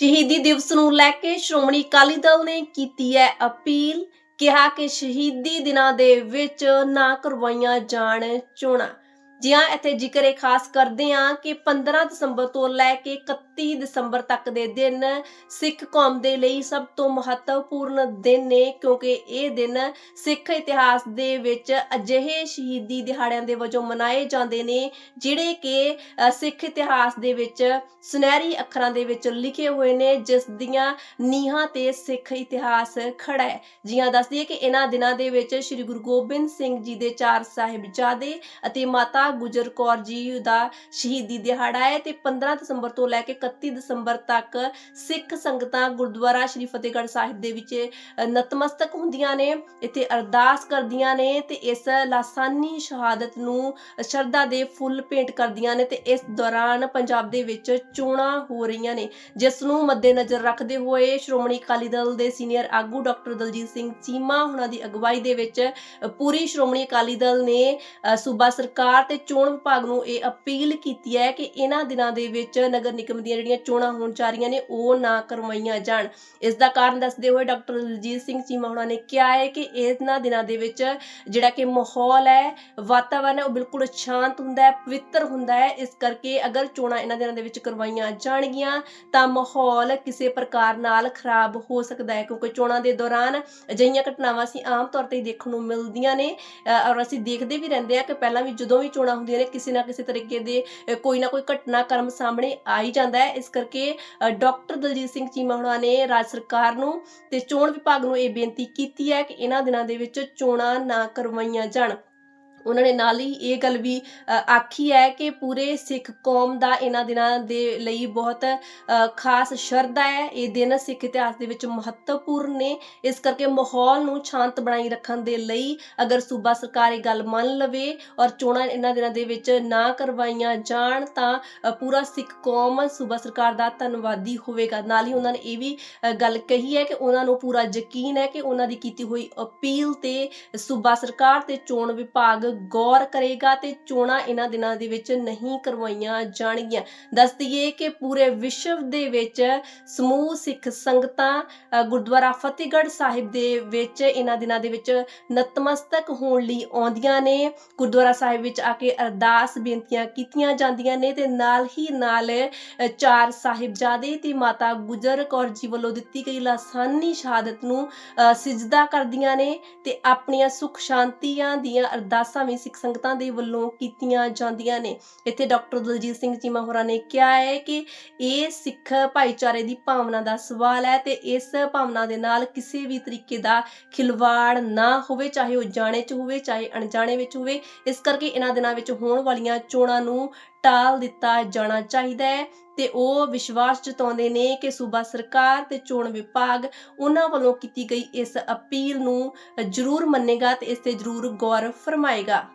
ਸ਼ਹੀਦੀ ਦਿਵਸ ਨੂੰ ਲੈ ਕੇ ਸ਼੍ਰੋਮਣੀ ਅਕਾਲੀ ਦਲ ਨੇ ਕੀਤੀ ਹੈ ਅਪੀਲ, ਕਿਹਾ ਕਿ ਸ਼ਹੀਦੀ ਦਿਨਾਂ ਦੇ ਵਿੱਚ ਨਾ ਕਰਵਾਈਆਂ ਜਾਣ ਚੋਣਾਂ। ਜੀ ਹਾਂ ਇੱਥੇ ਜ਼ਿਕਰ ਇਹ ਖਾਸ ਕਰਦੇ ਹਾਂ ਕਿ 15 ਦਸੰਬਰ ਤੋਂ ਲੈ ਕੇ 31 ਦਸੰਬਰ ਤੱਕ ਦੇ ਦਿਨ ਸਿੱਖ ਕੌਮ ਦੇ ਲਈ ਸਭ ਤੋਂ ਮਹੱਤਵਪੂਰਨ ਦਿਨ ਨੇ, ਕਿਉਂਕਿ ਇਹ ਦਿਨ ਸਿੱਖ ਇਤਿਹਾਸ ਦੇ ਵਿੱਚ ਅਜਿਹੇ ਸ਼ਹੀਦੀ ਦਿਹਾੜਿਆਂ ਦੇ ਵਜੋਂ ਮਨਾਏ ਜਾਂਦੇ ਨੇ, ਜਿਹੜੇ ਕਿ ਸਿੱਖ ਇਤਿਹਾਸ ਦੇ ਵਿੱਚ ਸੁਨਹਿਰੀ ਅੱਖਰਾਂ ਦੇ ਵਿੱਚ ਲਿਖੇ ਹੋਏ ਨੇ, ਜਿਸ ਦੀਆਂ ਨੀਹਾਂ ਤੇ ਸਿੱਖ ਇਤਿਹਾਸ ਖੜਾ ਹੈ। ਜੀ ਹਾਂ ਦੱਸਦੀ ਹੈ ਕਿ ਇਹਨਾਂ ਦਿਨਾਂ ਦੇ ਵਿੱਚ ਸ੍ਰੀ ਗੁਰੂ ਗੋਬਿੰਦ ਸਿੰਘ ਜੀ ਦੇ ਚਾਰ ਸਾਹਿਬਜ਼ਾਦੇ ਅਤੇ ਮਾਤਾ ਗੁਜਰ ਕੌਰ ਜੀ ਦਾ ਸ਼ਹੀਦੀ ਦਿਹਾੜਾ ਹੈ ਤੇ 15 ਦਸੰਬਰ ਤੋਂ ਲੈ ਕੇ 31 ਦਸੰਬਰ ਤੱਕ ਸਿੱਖ ਸੰਗਤਾਂ ਗੁਰਦੁਆਰਾ ਸ੍ਰੀ ਫਤਿਹਗੜ੍ਹ ਸਾਹਿਬ ਦੇ ਵਿੱਚ ਨਤਮਸਤਕ ਹੁੰਦੀਆਂ ਨੇ, ਇੱਥੇ ਅਰਦਾਸ ਕਰਦੀਆਂ ਨੇ ਤੇ ਇਸ ਲਾਸਾਨੀ ਸ਼ਹਾਦਤ ਨੂੰ ਸ਼ਰਧਾ ਦੇ ਫੁੱਲ ਭੇਂਟ ਕਰਦੀਆਂ ਨੇ ਤੇ ਇਸ ਦੌਰਾਨ ਪੰਜਾਬ ਦੇ ਵਿੱਚ ਚੋਣਾਂ ਹੋ ਰਹੀਆਂ ਨੇ, ਜਿਸ ਨੂੰ ਮੱਦੇਨਜ਼ਰ ਰੱਖਦੇ ਹੋਏ ਸ਼੍ਰੋਮਣੀ ਅਕਾਲੀ ਦਲ ਦੇ ਸੀਨੀਅਰ ਆਗੂ ਡਾਕਟਰ ਦਲਜੀਤ ਸਿੰਘ ਚੀਮਾ, ਉਹਨਾਂ ਦੀ ਅਗਵਾਈ ਦੇ ਵਿੱਚ ਪੂਰੀ ਸ਼੍ਰੋਮਣੀ ਅਕਾਲੀ ਦਲ ਨੇ ਸੂਬਾ ਸਰਕਾਰ ਤੇ ਚੋਣ ਵਿਭਾਗ ਨੂੰ ਇਹ ਅਪੀਲ ਕੀਤੀ ਹੈ ਕਿ ਇਹਨਾਂ ਦਿਨਾਂ ਦੇ ਵਿੱਚ ਨਗਰ ਨਿਗਮ ਦੀਆਂ ਜਿਹੜੀਆਂ ਚੋਣਾਂ ਹੋਣ ਜਾ ਰਹੀਆਂ ਨੇ ਉਹ ਨਾ ਕਰਵਾਈਆਂ ਜਾਣ। ਇਸ ਦਾ ਕਾਰਨ ਦੱਸਦੇ ਹੋਏ ਡਾਕਟਰ ਦਲਜੀਤ ਸਿੰਘ ਚੀਮਾ ਉਹਨਾਂ ਨੇ ਕਿਹਾ ਹੈ ਕਿ ਇਹਨਾਂ ਦਿਨਾਂ ਦੇ ਵਿੱਚ ਜਿਹੜਾ ਕਿ ਮਾਹੌਲ ਹੈ ਵਾਤਾਵਰਨ ਹੈ ਉਹ ਬਿਲਕੁਲ ਸ਼ਾਂਤ ਹੁੰਦਾ ਹੈ ਪਵਿੱਤਰ ਹੁੰਦਾ ਹੈ। ਇਸ ਕਰਕੇ ਅਗਰ ਚੋਣਾਂ ਇਹਨਾਂ ਦਿਨਾਂ ਦੇ ਵਿੱਚ ਕਰਵਾਈਆਂ ਜਾਣਗੀਆਂ ਤਾਂ ਮਾਹੌਲ ਕਿਸੇ ਪ੍ਰਕਾਰ ਨਾਲ ਖਰਾਬ ਹੋ ਸਕਦਾ ਹੈ ਕਿਉਂਕਿ ਚੋਣਾਂ ਦੇ ਦੌਰਾਨ ਅਜਿਹੀਆਂ ਘਟਨਾਵਾਂ ਅਸੀਂ ਆਮ ਤੌਰ ਤੇ ਦੇਖਣ ਨੂੰ ਮਿਲਦੀਆਂ ਨੇ। ਅ, ਔਰ ਅਸੀਂ ਦੇਖਦੇ ਵੀ ਰਹਿੰਦੇ ਆ ਕਿ ਪਹਿਲਾਂ ਵੀ ਜਦੋਂ ਵੀ ਚੋਣਾਂ ਹੁੰਦੀਆਂ ਨੇ ਕਿਸੇ ਨਾ ਕਿਸੇ ਤਰੀਕੇ ਦੇ ਕੋਈ ਨਾ ਕੋਈ ਘਟਨਾ ਕਰਮ ਸਾਹਮਣੇ ਆ ਹੀ ਜਾਂਦਾ ਹੈ। ਇਸ ਕਰਕੇ ਅ, ਡਾਕਟਰ ਦਲਜੀਤ ਸਿੰਘ ਚੀਮਾ ਹੁਣਾਂ ਨੇ ਰਾਜ ਸਰਕਾਰ ਨੂੰ ਤੇ ਚੋਣ ਵਿਭਾਗ ਨੂੰ ਇਹ ਬੇਨਤੀ ਕੀਤੀ ਹੈ ਕਿ ਇਹਨਾਂ ਦਿਨਾਂ ਦੇ ਵਿੱਚ ਚੋਣਾਂ ਨਾ ਕਰਵਾਈਆਂ ਜਾਣ। ਉਹਨਾਂ ਨੇ ਨਾਲ ਹੀ ਇਹ ਗੱਲ ਵੀ ਆਖੀ ਹੈ ਕਿ ਪੂਰੇ ਸਿੱਖ ਕੌਮ ਦਾ ਇਹਨਾਂ ਦਿਨਾਂ ਦੇ ਲਈ ਬਹੁਤ ਖਾਸ ਸ਼ਰਧਾ ਹੈ। ਇਹ ਦਿਨ ਸਿੱਖ ਇਤਿਹਾਸ ਦੇ ਵਿੱਚ ਮਹੱਤਵਪੂਰਨ ਨੇ। ਇਸ ਕਰਕੇ ਮਾਹੌਲ ਨੂੰ ਸ਼ਾਂਤ ਬਣਾਈ ਰੱਖਣ ਦੇ ਲਈ ਅਗਰ ਸੂਬਾ ਸਰਕਾਰ ਇਹ ਗੱਲ ਮੰਨ ਲਵੇ ਔਰ ਚੋਣਾਂ ਇਹਨਾਂ ਦਿਨਾਂ ਦੇ ਵਿੱਚ ਨਾ ਕਰਵਾਈਆਂ ਜਾਣ ਤਾਂ ਪੂਰਾ ਸਿੱਖ ਕੌਮ ਸੂਬਾ ਸਰਕਾਰ ਦਾ ਧੰਨਵਾਦੀ ਹੋਵੇਗਾ। ਨਾਲ ਹੀ ਉਹਨਾਂ ਨੇ ਇਹ ਵੀ ਗੱਲ ਕਹੀ ਹੈ ਕਿ ਉਹਨਾਂ ਨੂੰ ਪੂਰਾ ਯਕੀਨ ਹੈ ਕਿ ਉਹਨਾਂ ਦੀ ਕੀਤੀ ਹੋਈ ਅਪੀਲ ਤੇ ਸੂਬਾ ਸਰਕਾਰ ਤੇ ਚੋਣ ਵਿਭਾਗ ਗੌਰ ਕਰੇਗਾ ਤੇ ਚੋਣਾਂ ਇਹਨਾਂ ਦਿਨਾਂ ਦੇ ਵਿੱਚ ਨਹੀਂ ਕਰਵਾਈਆਂ ਜਾਣਗੀਆਂ। ਦੱਸ ਦਈਏ ਕਿ ਪੂਰੇ ਵਿਸ਼ਵ ਦੇ ਵਿੱਚ ਸਮੂਹ ਸਿੱਖ ਸੰਗਤਾਂ ਗੁਰਦੁਆਰਾ ਫਤਿਹਗੜ੍ਹ ਸਾਹਿਬ ਦੇ ਵਿੱਚ ਇਹਨਾਂ ਦਿਨਾਂ ਦੇ ਵਿੱਚ ਨਤਮਸਤਕ ਹੋਣ ਲਈ ਆਉਂਦੀਆਂ ਨੇ। ਗੁਰਦੁਆਰਾ ਸਾਹਿਬ ਵਿੱਚ ਆ ਕੇ ਅਰਦਾਸ ਬੇਨਤੀਆਂ ਕੀਤੀਆਂ ਜਾਂਦੀਆਂ ਨੇ ਤੇ ਨਾਲ ਹੀ ਨਾਲ ਚਾਰ ਸਾਹਿਬਜ਼ਾਦੇ ਤੇ ਮਾਤਾ ਗੁਜਰ ਕੌਰ ਜੀ ਵੱਲੋਂ ਦਿੱਤੀ ਗਈ ਲਾਸਾਨੀ ਸ਼ਹਾਦਤ ਨੂੰ ਅ, ਸਿਜਦਾ ਕਰਦੀਆਂ ਨੇ ਤੇ ਆਪਣੀਆਂ ਸੁਖ ਸ਼ਾਂਤੀਆਂ ਦੀਆਂ ਅਰਦਾਸਾਂ ਵੀ ਸਿੱਖ ਸੰਗਤਾਂ ਦੇ ਵੱਲੋਂ ਕੀਤੀਆਂ ਜਾਂਦੀਆਂ ਨੇ। ਇੱਥੇ ਡਾਕਟਰ ਦਲਜੀਤ ਸਿੰਘ ਚੀਮਾ ਹੋਰਾਂ ਨੇ ਕਿਹਾ ਹੈ ਕਿ ਇਹ ਸਿੱਖ ਭਾਈਚਾਰੇ ਦੀ ਭਾਵਨਾ ਦਾ ਸਵਾਲ ਹੈ ਤੇ ਇਸ ਭਾਵਨਾ ਦੇ ਨਾਲ ਕਿਸੇ ਵੀ ਤਰੀਕੇ ਦਾ ਖਿਲਵਾੜ ਨਾ ਹੋਵੇ, ਚਾਹੇ ਉਹ ਜਾਣੇ ਚ ਹੋਵੇ, ਚਾਹੇ ਅਣਜਾਣੇ ਵਿੱਚ ਹੋਵੇ। ਇਸ ਕਰਕੇ ਇਹਨਾਂ ਦਿਨਾਂ ਵਿੱਚ ਹੋਣ ਵਾਲੀਆਂ ਚੋਣਾਂ ਨੂੰ ਟਾਲ ਦਿੱਤਾ ਜਾਣਾ ਚਾਹੀਦਾ ਹੈ ਤੇ ਉਹ ਵਿਸ਼ਵਾਸ ਜਤਾਉਂਦੇ ਨੇ ਕਿ ਸੂਬਾ ਸਰਕਾਰ ਤੇ ਚੋਣ ਵਿਭਾਗ ਉਹਨਾਂ ਵੱਲੋਂ ਕੀਤੀ ਗਈ ਇਸ ਅਪੀਲ ਨੂੰ ਜ਼ਰੂਰ ਮੰਨੇਗਾ ਤੇ ਇਸ ਤੇ ਜ਼ਰੂਰ ਗੌਰ ਫਰਮਾਏਗਾ।